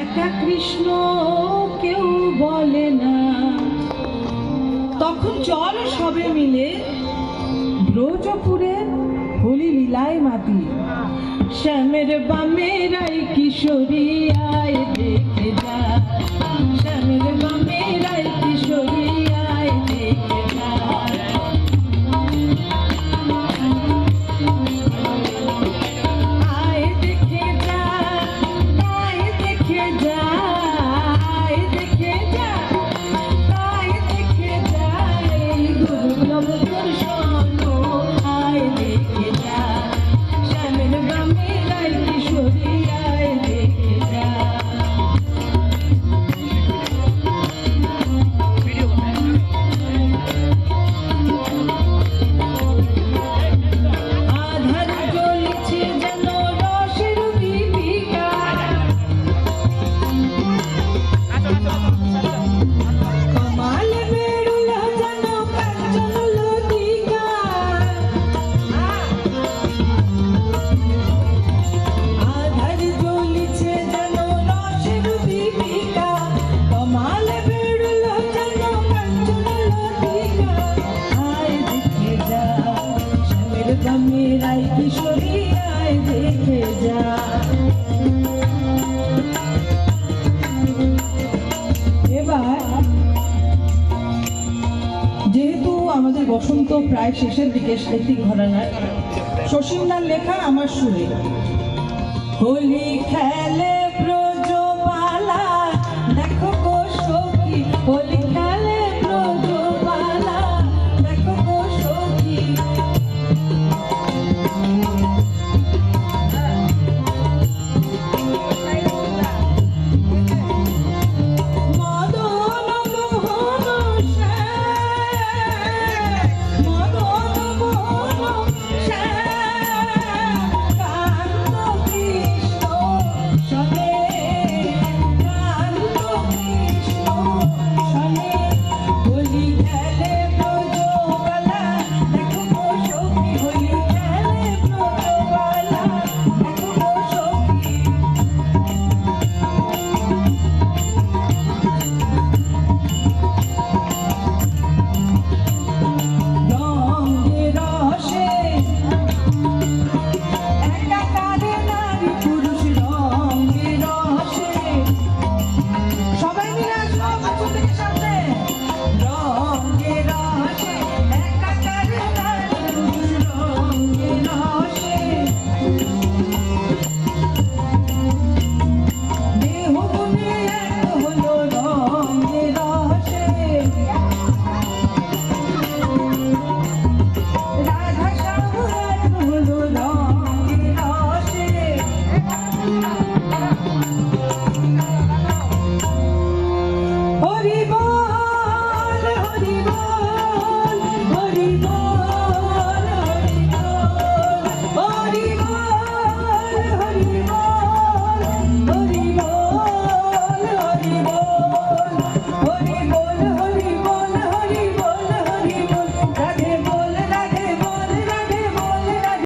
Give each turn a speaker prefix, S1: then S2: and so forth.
S1: একা কৃষ্ণ কেউ বলে না। তখন চল সবে মিলে ব্রজপুরে হোলি লীলায় মাতি। শ্যামের বামেরাই কিশোরী আয় দেখে যা। এবার, যেহেতু আমাদের বসন্ত প্রায় শেষের দিকে একটি ঘরানার শশীমদার লেখা আমার সুরে। হোলি খেলে প্র